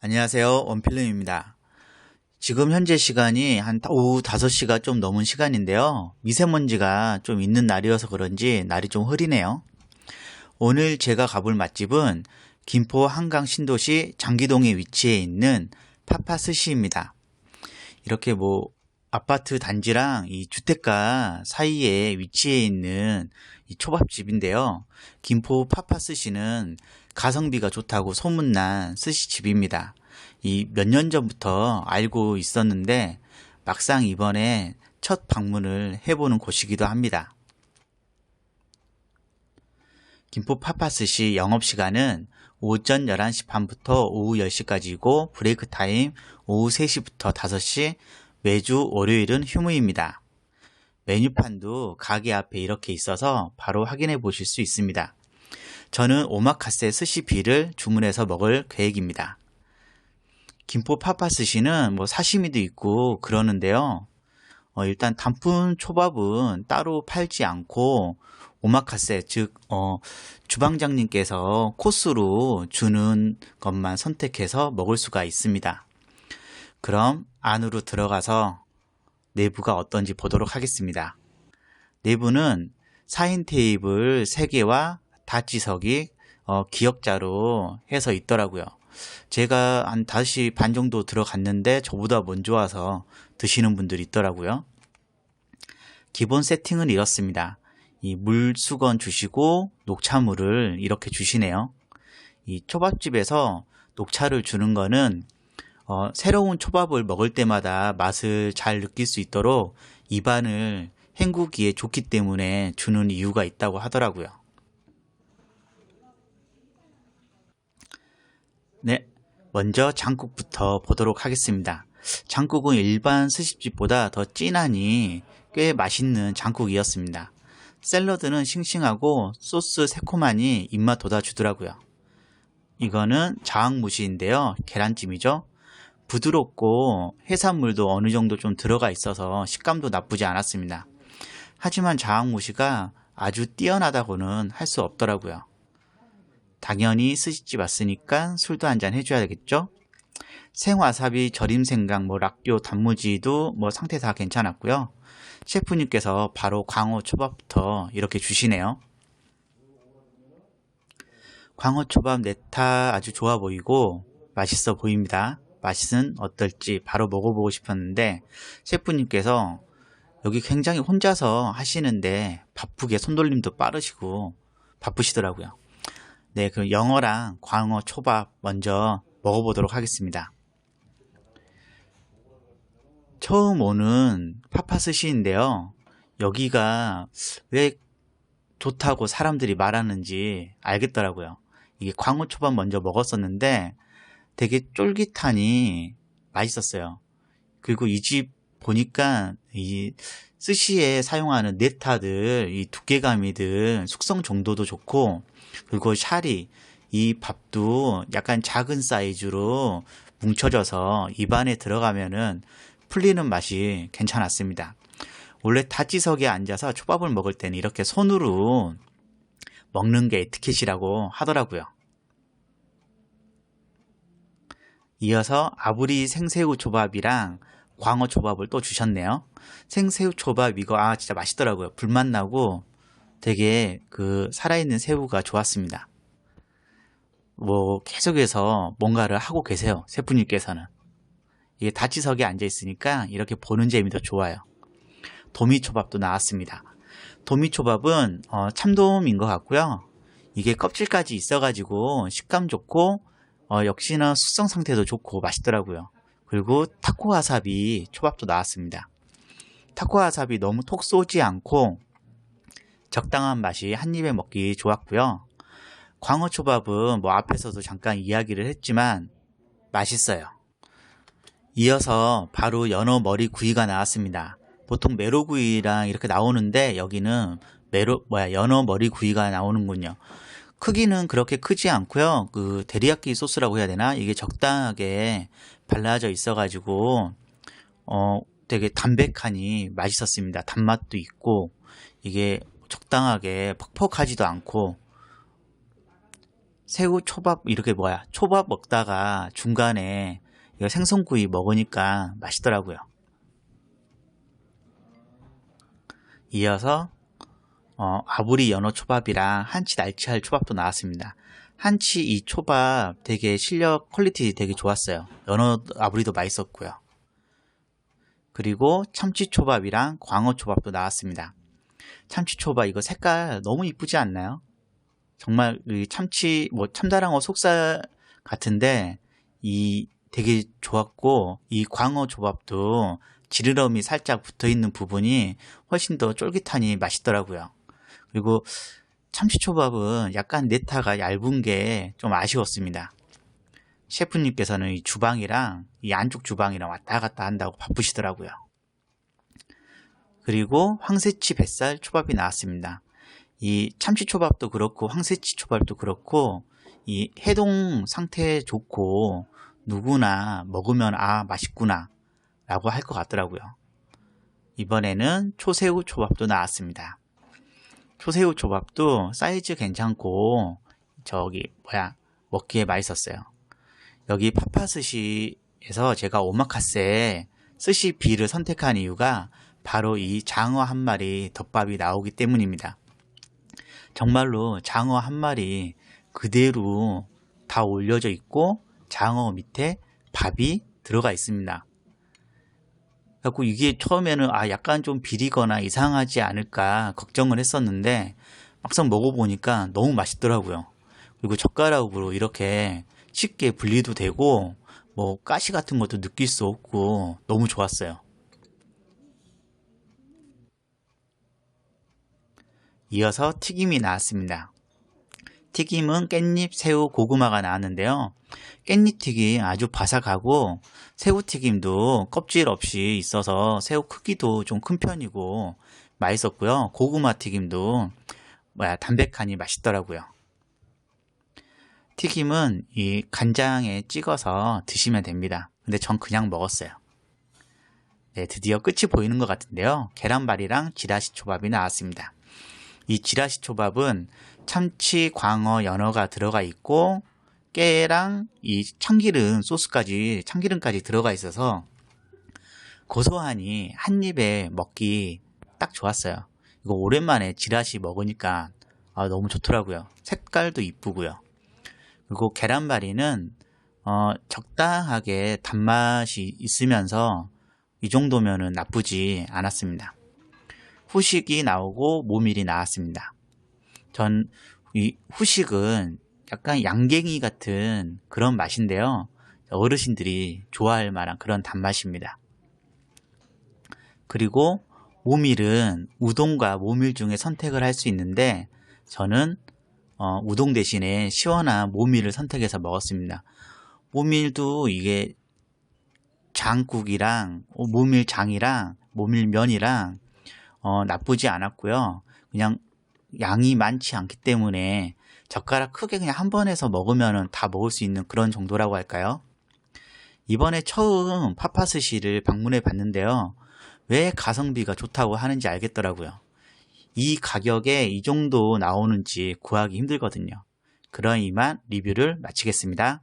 안녕하세요. 원필름입니다. 지금 현재 시간이 한 오후 5시가 좀 넘은 시간인데요. 미세먼지가 좀 있는 날이어서 그런지 날이 좀 흐리네요. 오늘 제가 가볼 맛집은 김포 한강 신도시 장기동에 위치해 있는 파파스시입니다. 이렇게 뭐 아파트 단지랑 이 주택가 사이에 위치해 있는 이 초밥집인데요. 김포 파파스시는 가성비가 좋다고 소문난 스시집입니다. 이 몇 년 전부터 알고 있었는데 막상 이번에 첫 방문을 해보는 곳이기도 합니다. 김포 파파스시 영업시간은 오전 11시 반부터 오후 10시까지이고 브레이크 타임 오후 3시부터 5시 매주 월요일은 휴무입니다. 메뉴판도 가게 앞에 이렇게 있어서 바로 확인해 보실 수 있습니다. 저는 오마카세 스시비를 주문해서 먹을 계획입니다. 김포 파파 스시는 뭐 사시미도 있고 그러는데요. 어, 일단 단품 초밥은 따로 팔지 않고 오마카세 즉 어, 주방장님께서 코스로 주는 것만 선택해서 먹을 수가 있습니다. 그럼 안으로 들어가서 내부가 어떤지 보도록 하겠습니다. 내부는 4인 테이블 3개와 다지석이 어, 기역자로 해서 있더라고요. 제가 한 5시 반 정도 들어갔는데 저보다 먼저 와서 드시는 분들이 있더라고요. 기본 세팅은 이렇습니다. 이 물수건 주시고 녹차물을 이렇게 주시네요. 이 초밥집에서 녹차를 주는 거는 어, 새로운 초밥을 먹을 때마다 맛을 잘 느낄 수 있도록 입안을 헹구기에 좋기 때문에 주는 이유가 있다고 하더라고요. 네, 먼저 장국부터 보도록 하겠습니다. 장국은 일반 스시집보다 더 진하니 꽤 맛있는 장국이었습니다. 샐러드는 싱싱하고 소스 새콤하니 입맛 돋아주더라고요. 이거는 자학무시인데요. 계란찜이죠. 부드럽고 해산물도 어느 정도 좀 들어가 있어서 식감도 나쁘지 않았습니다. 하지만 자학무시가 아주 뛰어나다고는 할 수 없더라고요. 당연히 스시집 왔으니까 술도 한 잔 해줘야 되겠죠? 생와사비, 절임생강, 뭐 락교, 단무지도 뭐 상태 다 괜찮았고요. 셰프님께서 바로 광어 초밥부터 이렇게 주시네요. 광어 초밥 네타 아주 좋아 보이고 맛있어 보입니다. 맛은 어떨지 바로 먹어보고 싶었는데 셰프님께서 여기 굉장히 혼자서 하시는데 바쁘게 손돌림도 빠르시고 바쁘시더라고요. 네, 그 영어랑 광어 초밥 먼저 먹어보도록 하겠습니다. 처음 오는 파파스시인데요. 여기가 왜 좋다고 사람들이 말하는지 알겠더라고요. 이게 광어 초밥 먼저 먹었었는데 되게 쫄깃하니 맛있었어요. 그리고 이 집 보니까 이 스시에 사용하는 네타들, 이 두께감이든 숙성 정도도 좋고, 그리고 샤리, 이 밥도 약간 작은 사이즈로 뭉쳐져서 입안에 들어가면은 풀리는 맛이 괜찮았습니다. 원래 다지석에 앉아서 초밥을 먹을 때는 이렇게 손으로 먹는 게 에티켓이라고 하더라고요. 이어서 아부리 생새우 초밥이랑 광어 초밥을 또 주셨네요. 생새우 초밥 이거 아 진짜 맛있더라고요. 불맛 나고 되게 그 살아있는 새우가 좋았습니다. 뭐 계속해서 뭔가를 하고 계세요. 셰프님께서는. 이게 다치석에 앉아 있으니까 이렇게 보는 재미도 좋아요. 도미초밥도 나왔습니다. 도미초밥은 어, 참돔인 것 같고요. 이게 껍질까지 있어가지고 식감 좋고 어, 역시나 숙성 상태도 좋고 맛있더라고요. 그리고 타코 와사비 초밥도 나왔습니다. 타코 와사비 너무 톡 쏘지 않고 적당한 맛이 한 입에 먹기 좋았고요. 광어 초밥은 뭐 앞에서도 잠깐 이야기를 했지만 맛있어요. 이어서 바로 연어 머리 구이가 나왔습니다. 보통 메로 구이랑 이렇게 나오는데 여기는 메로 뭐야 연어 머리 구이가 나오는군요. 크기는 그렇게 크지 않고요. 그 데리야끼 소스라고 해야 되나? 이게 적당하게 발라져 있어가지고 어 되게 담백하니 맛있었습니다. 단맛도 있고 이게 적당하게 퍽퍽하지도 않고 새우 초밥 이렇게 뭐야 초밥 먹다가 중간에 이거 생선구이 먹으니까 맛있더라고요. 이어서 어, 아부리 연어 초밥이랑 한치 날치알 초밥도 나왔습니다. 한치 이 초밥 되게 실력 퀄리티 되게 좋았어요. 연어 아부리도 맛있었고요. 그리고 참치 초밥이랑 광어 초밥도 나왔습니다. 참치 초밥 이거 색깔 너무 이쁘지 않나요? 정말 참치 뭐 참다랑어 속살 같은데 이 되게 좋았고 이 광어 조밥도 지르러미 살짝 붙어 있는 부분이 훨씬 더 쫄깃하니 맛있더라고요. 그리고 참치초밥은 약간 네타가 얇은 게 좀 아쉬웠습니다. 셰프님께서는 이 주방이랑 이 안쪽 주방이랑 왔다 갔다 한다고 바쁘시더라고요. 그리고 황새치 뱃살 초밥이 나왔습니다. 이 참치초밥도 그렇고 황새치 초밥도 그렇고 이 해동 상태 좋고 누구나 먹으면 아 맛있구나 라고 할 것 같더라고요. 이번에는 초새우 초밥도 나왔습니다. 초새우 초밥도 사이즈 괜찮고 저기 뭐야 먹기에 맛있었어요. 여기 파파스시에서 제가 오마카세 스시 B를 선택한 이유가 바로 이 장어 한 마리 덮밥이 나오기 때문입니다. 정말로 장어 한 마리 그대로 다 올려져 있고 장어 밑에 밥이 들어가 있습니다. 그래고 이게 처음에는 아 약간 좀 비리거나 이상하지 않을까 걱정을 했었는데 막상 먹어보니까 너무 맛있더라고요. 그리고 젓가락으로 이렇게 쉽게 분리도 되고 뭐 가시 같은 것도 느낄 수 없고 너무 좋았어요. 이어서 튀김이 나왔습니다. 튀김은 깻잎, 새우, 고구마가 나왔는데요. 깻잎 튀김 아주 바삭하고 새우 튀김도 껍질 없이 있어서 새우 크기도 좀 큰 편이고 맛있었고요. 고구마 튀김도 뭐야 담백하니 맛있더라고요. 튀김은 이 간장에 찍어서 드시면 됩니다. 근데 전 그냥 먹었어요. 네, 드디어 끝이 보이는 것 같은데요. 계란발이랑 지라시 초밥이 나왔습니다. 이 지라시 초밥은 참치, 광어, 연어가 들어가 있고 깨랑 이 참기름 소스까지 참기름까지 들어가 있어서 고소하니 한 입에 먹기 딱 좋았어요. 이거 오랜만에 지라시 먹으니까 아, 너무 좋더라고요. 색깔도 이쁘고요. 그리고 계란말이는 어, 적당하게 단맛이 있으면서 이 정도면은 나쁘지 않았습니다. 후식이 나오고 모밀이 나왔습니다. 전 이 후식은 약간 양갱이 같은 그런 맛인데요. 어르신들이 좋아할 만한 그런 단맛입니다. 그리고 모밀은 우동과 모밀 중에 선택을 할 수 있는데 저는 어, 우동 대신에 시원한 모밀을 선택해서 먹었습니다. 모밀도 이게 장국이랑 모밀장이랑 모밀면이랑 어, 나쁘지 않았고요. 그냥 양이 많지 않기 때문에 젓가락 크게 그냥 한 번에서 먹으면 다 먹을 수 있는 그런 정도라고 할까요? 이번에 처음 파파스시를 방문해 봤는데요. 왜 가성비가 좋다고 하는지 알겠더라고요. 이 가격에 이 정도 나오는지 구하기 힘들거든요. 그런 이만 리뷰를 마치겠습니다.